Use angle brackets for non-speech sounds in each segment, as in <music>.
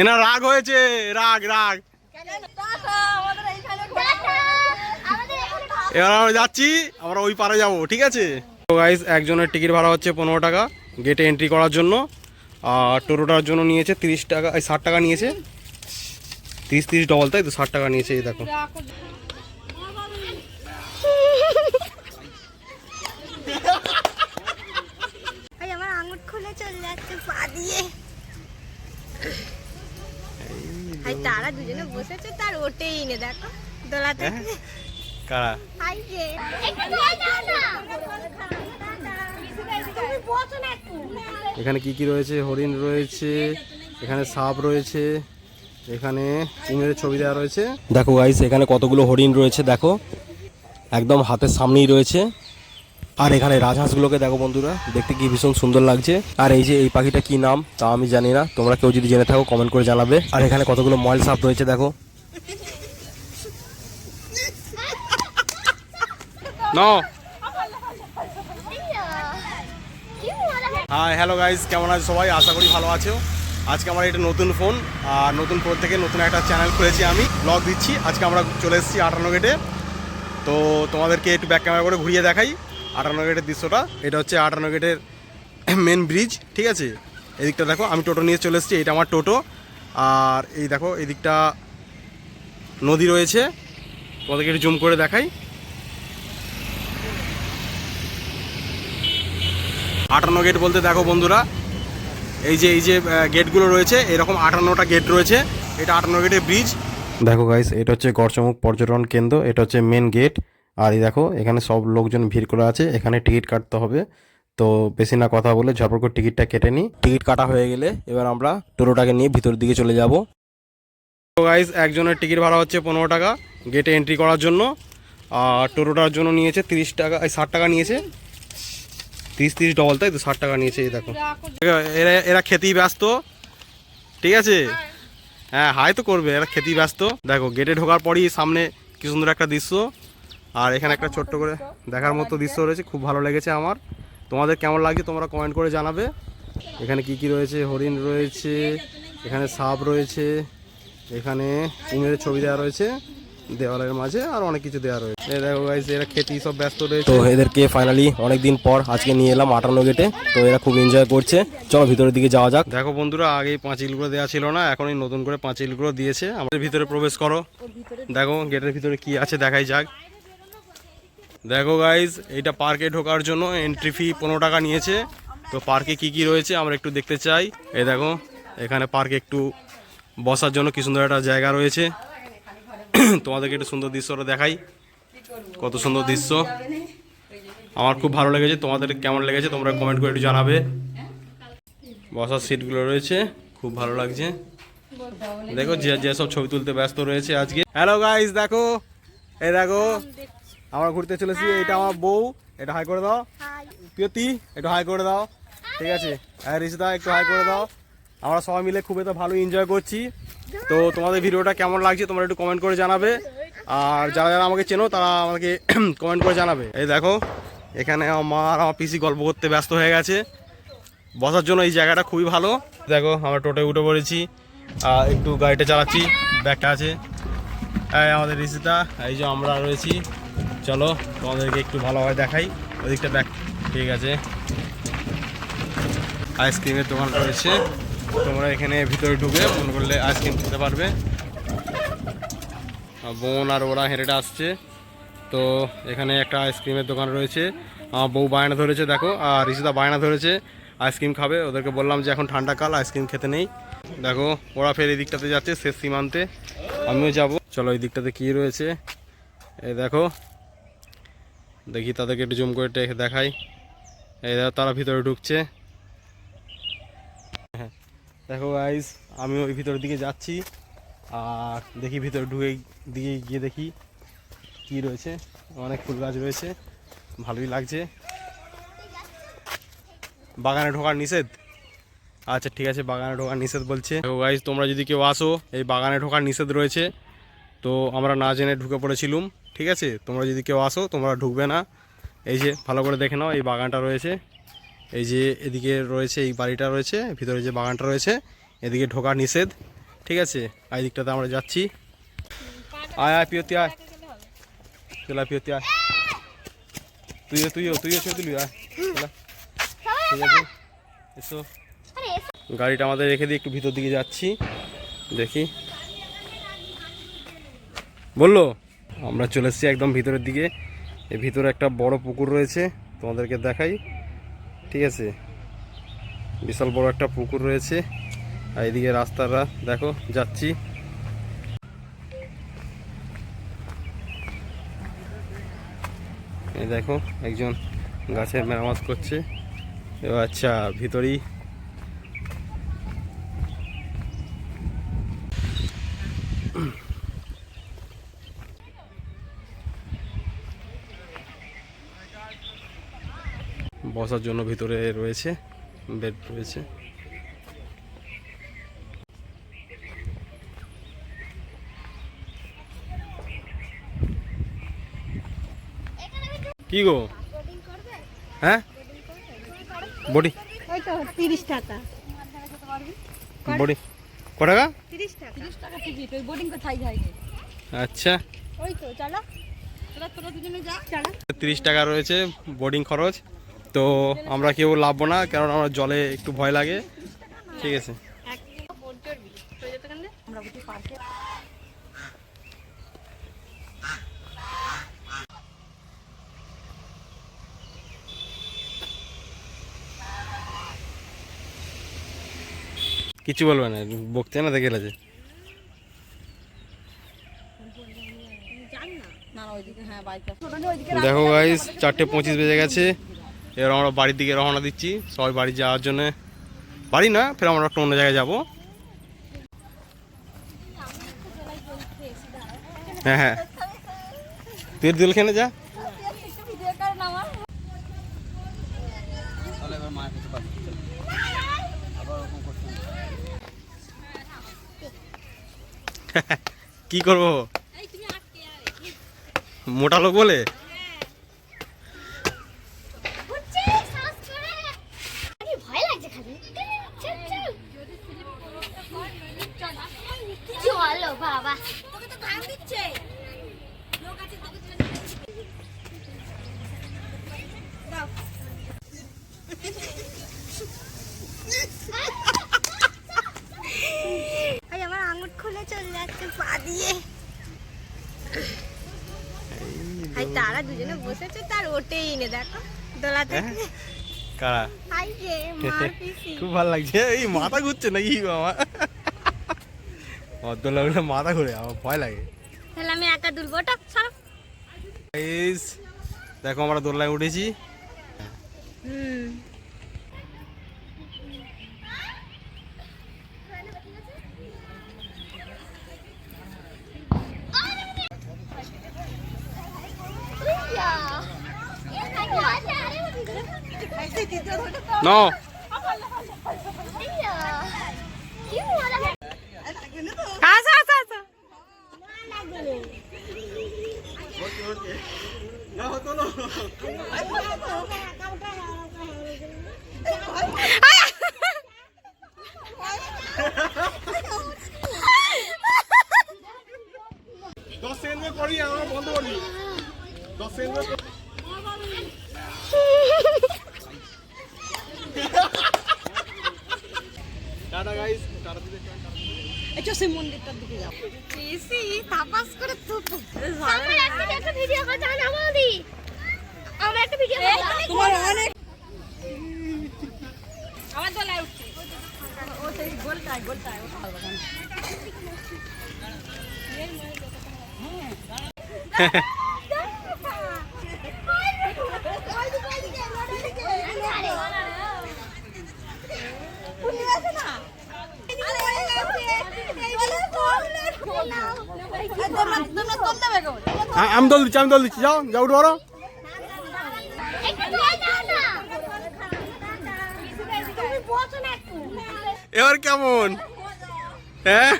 এনা রাগ হয়েছে, রাগ রাগ। এবার আমরা যাচ্ছি, আমরা ওই পারে যাব, ঠিক আছে? তো গাইস একজনের টিকিট ভাড়া হচ্ছে পনেরো টাকা গেটে এন্ট্রি করার জন্য। আর টোটোটার জন্য নিয়েছে তিরিশ টাকা, এই ষাট টাকা নিয়েছে। তিরিশ তিরিশ ডবল তাই তো? ষাট টাকা নিয়েছে, এই দেখো। আমার আঙুর খুলে চলে যাচ্ছে, পা দিয়ে। ভাই তারা দুজনে বসেছে তার ওঠেই নে দেখো দোলা থেকে কারা? হাই যে একটু বসে না না এখানে কি কি রয়েছে? হরিণ রয়েছে এখানে সাপ রয়েছে এখানে কুমিরের ছবি দেওয়া রয়েছে। দেখো গাইস এখানে কতগুলো হরিণ রয়েছে দেখো। একদম হাতের সামনেই রয়েছে। আর এখানে রাজহাঁসগুলোকে দেখো বন্ধুরা দেখতে কি ভীষণ সুন্দর লাগছে। আর এই যে এই পাখিটা কি নাম তা আমি জানি না। তোমরা কেউ যদি জেনে থাকো কমেন্ট করে জানাবে। আর এখানে কতগুলো ময়েল সাপ রয়েছে দেখো। ন হাই হ্যালো গাইস কেমন আছো সবাই? আশা করি ভালো আছো। আজকে আমার এটা নতুন ফোন আর নতুন ফোন থেকে নতুন একটা চ্যানেল খুলেছি আমি ব্লগ দিচ্ছি। আজকে আমরা চলে এসেছি আটান্ন গেটে তো তোমাদেরকে একটু ব্যাক ক্যামেরা করে ঘুরিয়ে দেখাই। আটান্ন গেটের দৃশ্যটা। এটা হচ্ছে আটান্ন গেটের মেন ব্রিজ ঠিক আছে? এদিকটা দেখো, আমি টোটো নিয়ে চলে এসেছি, এটা আমার টোটো। আর এই দেখো, এদিকটা নদী রয়েছে। তোমাদেরকে একটু জুম করে দেখাই। আটান্ন গেট বলতে দেখো বন্ধুরা, এই যে এই যে গেটগুলো রয়েছে, এরকম আটান্নটা গেট রয়েছে। এটা আটান্ন গেটের ব্রিজ দেখো গাইস এটা হচ্ছে গড়চমুখ পর্যটন কেন্দ্র, এটা হচ্ছে মেন গেট আর এই দেখো এখানে সব লোকজন ভিড় করে আছে এখানে টিকিট কাটতে হবে। তো বেশি না কথা বলে ঝপড় করে টিকিটটা কেটে নিই। টিকিট কাটা হয়ে গেলে এবার আমরা টোটোটাকে নিয়ে ভিতরের দিকে চলে যাব। তো গাইস একজনের টিকিট ভাড়া হচ্ছে পনেরো টাকা গেটে এন্ট্রি করার জন্য। আর টোটোটার জন্য নিয়েছে তিরিশ টাকা ষাট টাকা নিয়েছে। তিরিশ তিরিশ ডবল তাই তো? ষাট টাকা নিয়েছে এই দেখো। এরা এরা খেতেই ব্যস্ত। ঠিক আছে? হ্যাঁ হাই তো করবে এরা খেতেই ব্যস্ত। দেখো গেটে ঢোকার পরই সামনে কি সুন্দর একটা দৃশ্য। আর এখানে একটা ছোট্ট করে দেখার মতো দৃশ্য রয়েছে খুব ভালো লেগেছে আমার। তোমাদের কেমন লাগছে তোমরা কমেন্ট করে জানাবে। এখানে কি কি রয়েছে? হরিণ রয়েছে এখানে সাপ রয়েছে এখানে কুমিরের ছবি দেওয়া রয়েছে দেওয়ালের মাঝে আর অনেক কিছু দেওয়া রয়েছে। দেখো গাইস এরা খেতেই সব ব্যস্ত রয়েছে। তো এদেরকে ফাইনালি অনেক দিন পর আজকে নিয়ে এলাম আটান্ন গেটে তো এরা খুব এনজয় করছে। চলো ভিতরের দিকে যাওয়া যাক। দেখো বন্ধুরা আগেই পাঁচিলগুলো দেওয়া ছিল না এখনই নতুন করে পাঁচিলগুলো দিয়েছে। আমাদের ভিতরে প্রবেশ করো। দেখো গেটের ভিতরে কি আছে দেখাই যাক। দেখো গাইজ এইটা পার্কে ঢোকার জন্য এন্ট্রি ফি পনেরো টাকা নিয়েছে। তো পার্কে কি কি রয়েছে আমরা একটু দেখতে চাই। এই দেখো, এখানে পার্কে একটু বসার জন্য কি সুন্দর একটা জায়গা রয়েছে। <coughs> তোমাদেরকে একটু সুন্দর দৃশ্যটা দেখাই। কত সুন্দর দৃশ্য। আমার খুব ভালো লেগেছে। তোমাদের কেমন লেগেছে তোমরা কমেন্ট করে একটু জানাবে। বসার সিটগুলো রয়েছে, খুব ভালো লাগছে। দেখো যে যেসব ছবি তুলতে ব্যস্ত রয়েছে আজকে। হ্যালো গাইস দেখো। এই দেখো আমরা ঘুরতে চলেছি এটা আমার বউ এটা হাই করে দাও। হাই প্রিয়তি একটু হাই করে দাও। ঠিক আছে? হ্যাঁ রিশিদা একটু হাই করে দাও। আমরা সবাই মিলে খুব একটা ভালো এনজয় করছি। তো তোমাদের ভিডিওটা কেমন লাগছে তোমরা একটু কমেন্ট করে জানাবে। আর যারা যারা আমাকে চেনো তারা আমাকে <clears throat> কমেন্ট করে জানাবে। এই দেখো এখানে আমার আমার পিসি গল্প করতে ব্যস্ত হয়ে গেছে। বসার জন্য এই জায়গাটা খুবই ভালো। দেখো আমরা টোটে উঠে পড়েছি। আর একটু গাড়িটা চালাচ্ছি ব্যাগটা আছে। আমাদের রিসিতা এই যে আমরা রয়েছি। চলো, তোমাদেরকে একটু ভালোভাবে দেখাই। ওদিকটা দেখ, ঠিক আছে। আইসক্রিমের দোকান রয়েছে। তোমরা এখানে ভিতরে ঢুকে মনে করলে আইসক্রিম খেতে পারবে। বোন আর ওরা হেঁটেটা আসছে। তো এখানে একটা আইসক্রিমের দোকান রয়েছে। আমার বউ বায়না ধরেছে, দেখো। আর ঋষিতা বায়না ধরেছে। আইসক্রিম খাবে। ওদেরকে বললাম যে, এখন ঠান্ডা কাল আইসক্রিম খেতে নেই। দেখো, ওরা ফের এই দিকটাতে যাচ্ছে, শেষ সীমান্তে। আমিও যাব। চলো, এই দিকটাতে কী রয়েছে? এই দেখো দেখি তাদেরকে একটু জুম করে দেখাই। এই তারা ভিতরে ঢুকছে। হ্যাঁ, দেখো গাইজ আমি ওই ভিতরের দিকে যাচ্ছি। আর দেখি ভিতরে ঢুকে দিকে গিয়ে দেখি কি রয়েছে। অনেক ফুল গাছ রয়েছে। ভালোই লাগছে। বাগানে ঢোকার নিষেধ? আচ্ছা ঠিক আছে বাগানে ঢোকার নিষেধ বলছে। দেখো গাইজ তোমরা যদি কেউ আসো এই বাগানে ঢোকার নিষেধ রয়েছে। তো আমরা না জেনে ঢুকে পড়েছিলুম। ঠিক আছে? তোমরা যদি কেউ আসো, তোমরা ঢুকবে না। এই যে, ভালো করে দেখে নাও, এই বাগানটা রয়েছে। এই যে, এদিকে রয়েছে, এই বাড়িটা রয়েছে, ভিতরে যে বাগানটা রয়েছে, এদিকে ঢোকা নিষেধ। ঠিক আছে? এই দিকটাতে আমরা যাচ্ছি। আয় আয় পিওতি আয়। চলে পিয়তি, আয়। তুইও তুইও তুইও ছবি তুলবি আয়। ঠিক আছে? এসো। গাড়িটা আমাদের রেখে দিয়ে একটু ভিতর দিকে যাচ্ছি। দেখি। বলল? আমরা চলে এসেছি একদম ভিতরের দিকে। এর ভিতরে একটা বড় পুকুর রয়েছে, তোমাদেরকে দেখাই। ঠিক আছে? বিশাল বড় একটা পুকুর রয়েছে। আর এদিকে রাস্তাটা, দেখো, যাচ্ছি। এই দেখো, একজন গাছের মেরামত করছে। আচ্ছা ভিতরেই বসার জন্য ভিতরে রয়েছে বেড রয়েছে। কি গো? হ্যাঁ? বডি? ওই তো তিরিশ টাকা বডি। ক টাকা তিরিশ টাকা তিরিশ টাকা টিকিট ওই বোর্ডিং কোথায় যায় আচ্ছা। ওই তো চলো। তোরা তোরা দুজনে যা। চলো তিরিশ টাকা রয়েছে বোর্ডিং খরচ। তো আমরা কেউ লাভবো না কারণ আমার জলে একটু ভয় লাগে। ঠিক আছে। এক বোট চড়বি তো যেতে কেন আমরা বুঝি পার্কে কিছু বলবে না বকতে না দেখে গেছে জান না। না না ওইদিকে হ্যাঁ দেখো গাইস চারটে পঁচিশ বেজে গেছে। এবার আমরা বাড়ির দিকে রওনা দিচ্ছি। সবাই বাড়ি যাওয়ার জন্য। বাড়ি না ফের আমরা একটা অন্য জায়গায় যাব। হ্যাঁ হ্যাঁ। তুই দোল খেলে যা। <laughs> কি করব? মোটা লোক বলে ভয় লাগছে খালি চল চল চলো বাবা তোকে তো ঘাম দিচ্ছে আই আমার আঙুর খুলে চলে যাচ্ছে পা দিয়ে আই তারা দুজনে বসেছে তার ওটেই নে দেখো দোলা থেকে কারা? <laughs> খুব ভালো লাগছে। এই মাথা ঘুরছে নাকি আমার অদ্দোলা উঠে মাথা ঘুরে আমার ভয় লাগে। তাহলে আমি একা দুলবো ওটা ছাড়ো দেখো আমরা দোলনায় উঠেছি। হুম। নো আসো আসো আসো দশ সেকেন্ড করি আমরা বন্ধ করি। দশ সেকেন্ড টাটা গাইস টাটা দিতে এই চো সেই মন্দিরটার দিকে যাও। পিসি তাপাস করে তুপু আমার একটা একটা ভিডিও করতে হবে আমাদি আমার একটা ভিডিও করতে হবে তোমার অনেক আমার দোলায় উঠছে। ও সেই গোলটায় গোলটায় ওটা ভালো কথা <laughs> তোমরা তোমরা কম দেবে গো আমি দল দিচ্ছি আমি দল দিচ্ছি যাও যাও উঠো বড়। একটু জল দাও না তুমি বসো না একটু এবার কেমন হ্যাঁ?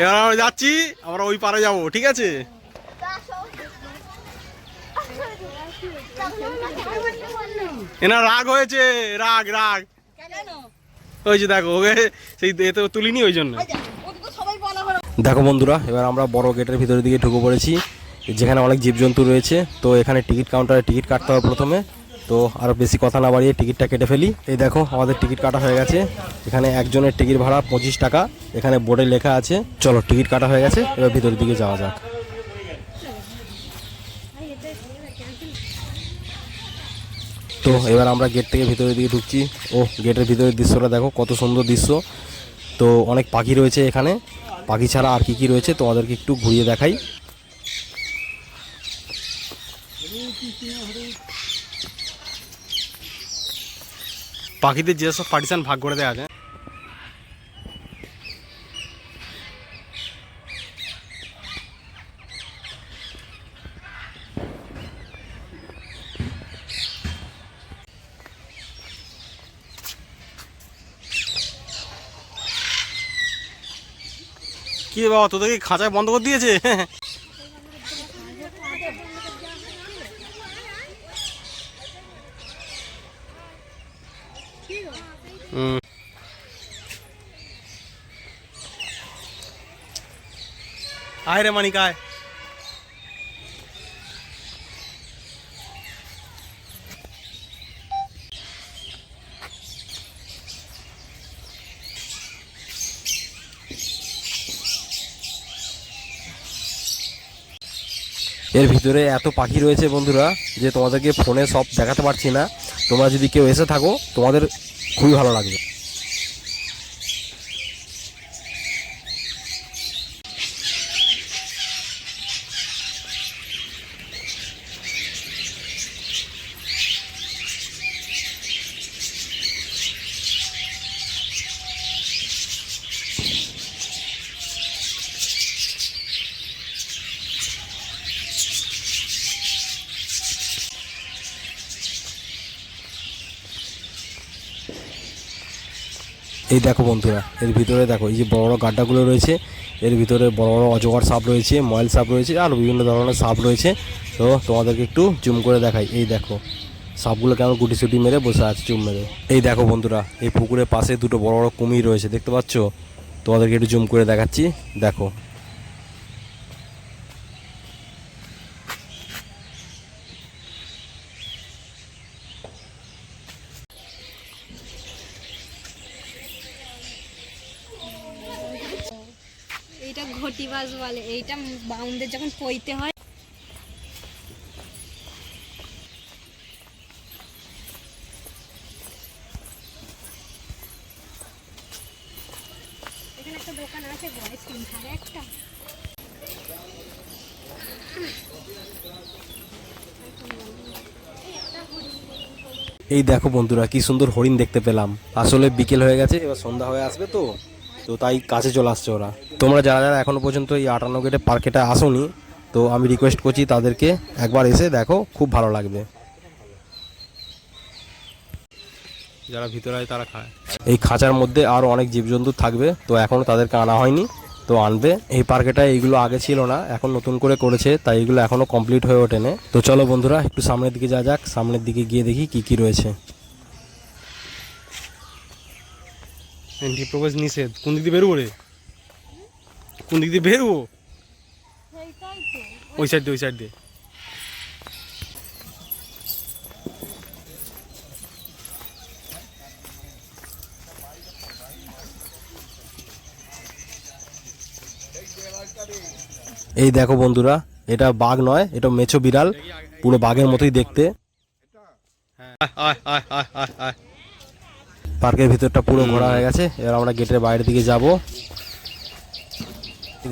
এবার আমরা যাচ্ছি, আমরা ওই পারে যাব, ঠিক আছে? এনা রাগ হয়েছে, রাগ রাগ। ওই যে দেখো, ওকে সেই এতে তুলিনি ওই জন্য। দেখো বন্ধুরা, এবার আমরা বড় গেটের ভিতরের দিকে ঢুকে পড়েছি, যেখানে অনেক জীবজন্তু রয়েছে। তো এখানে টিকিট কাউন্টারে টিকিট কাটতে হবে প্রথমে। তো আরও বেশি কথা না বাড়িয়ে টিকিটটা কেটে ফেলি। এই দেখো, আমাদের টিকিট কাটা হয়ে গেছে। এখানে একজনের টিকিট ভাড়া পঁচিশ টাকা। এখানে বোর্ডে লেখা আছে, চলো টিকিট কাটা হয়ে গেছে, এবার ভিতরের দিকে যাওয়া যাক। তো এবার আমরা গেট থেকে ভিতরের দিকে ঢুকছি। ও গেটের ভিতরের দৃশ্যটা দেখো, কত সুন্দর দৃশ্য। তো অনেক পাখি রয়েছে এখানে। পাখি ছাড়া আর কি কি রয়েছে, তোমাদেরকে একটু ঘুরিয়ে দেখাই। পাখিদের যেসব পার্টিশন ভাগ করে দেওয়া আছে। কি বাবা তোদেরকে খাঁচায় বন্ধ করে দিয়েছে? আয় রে মানিক আয় এর ভিতরে এত পাখি রয়েছে বন্ধুরা যে তোমাদেরকে ফোনে সব দেখাতে পারছি না। তোমরা যদি কেউ এসে থাকো, তোমাদের খুবই ভালো লাগবে। এই দেখো বন্ধুরা, এর ভিতরে দেখো, এই যে বড় বড় গাড্ডাগুলো রয়েছে, এর ভিতরে বড় বড় অজগর সাপ রয়েছে, ময়েল সাপ রয়েছে, আর বিভিন্ন ধরনের সাপ রয়েছে। তো তোমাদেরকে একটু জুম করে দেখাই, এই দেখো, সাপগুলো কেমন গুটি সুটি মেরে বসে আছে জুম মেরে। এই দেখো বন্ধুরা, এই পুকুরের পাশে দুটো বড় বড় কুমির রয়েছে, দেখতে পাচ্ছ? তোমাদেরকে একটু জুম করে দেখাচ্ছি, দেখো এইটা ঘটি বাস বলে এইটা বাউন্ডের যখন পইতে হয়। এই দেখো বন্ধুরা, কি সুন্দর হরিণ দেখতে পেলাম। আসলে বিকেল হয়ে গেছে, এবার সন্ধ্যা হয়ে আসবে তো। তো তাই কাছে চলে আসছে ওরা। তোমরা যারা যারা এখনও পর্যন্ত এই আটান্ন গেটে পার্কেটা আসোনি তো আমি রিকোয়েস্ট করছি তাদেরকে একবার এসে দেখো খুব ভালো লাগবে। যারা ভিতরে হয় তারা খায়। এই খাঁচার মধ্যে আরও অনেক জীবজন্তু থাকবে তো এখনও তাদেরকে আনা হয়নি তো আনবে। এই পার্কেটা এইগুলো আগে ছিল না এখন নতুন করে করেছে তাই এগুলো এখনও কমপ্লিট হয়ে ওঠেনে। তো চলো বন্ধুরা একটু সামনের দিকে যা যাক সামনের দিকে গিয়ে দেখি কি কি রয়েছে। এন্ট্রি প্রবেশ নিষেধ। কোন দিক দিয়ে বেরোবো রে? কোন দিক দিয়ে বেরোবো? ওই সাইড দিয়ে ওই সাইড দিয়ে। এই দেখো বন্ধুরা এটা বাঘ নয় এটা মেছো বিড়াল পুরো বাঘের মতোই দেখতে। পার্কের ভিতরটা পুরো ঘোরা হয়ে গেছে এবার আমরা গেটের বাইরের দিকে যাব।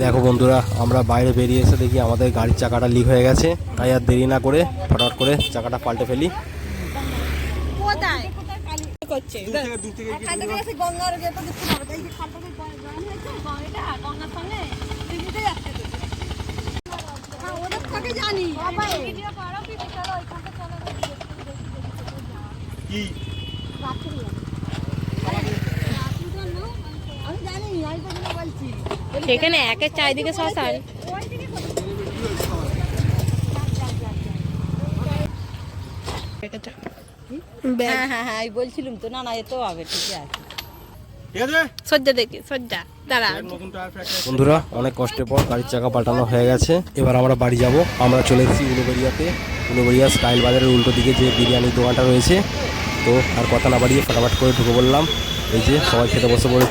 দেখো বন্ধুরা আমরা বাইরে বেরিয়ে এসে দেখি আমাদের গাড়ির চাকাটা লিক হয়ে গেছে তাই আর দেরি না করে ফটাফট করে চাকাটা পাল্টে ফেলি। হ্যাঁ আমি জানি আমি তো বলছি সেখানে একের চারিদিকে শ্মশান। হ্যাঁ হ্যাঁ হ্যাঁ বলছিলাম তো না না এ তো হবে ঠিক আছে? সজ্জা দেখি সজ্জা দাঁড়া। বন্ধুরা অনেক কষ্টের পর গাড়ির চাকা পাল্টানো হয়ে গেছে। এবার আমরা বাড়ি যাব। আমরা চলে এসেছি স্টাইল বাজারের উল্টো দিকে যে বিরিয়ানির দোকানটা রয়েছে। তো আর কথা না বাড়িয়ে ফটাফট করে ঢুকে বললাম। এই যে সবাই খেতে বসে পড়ে।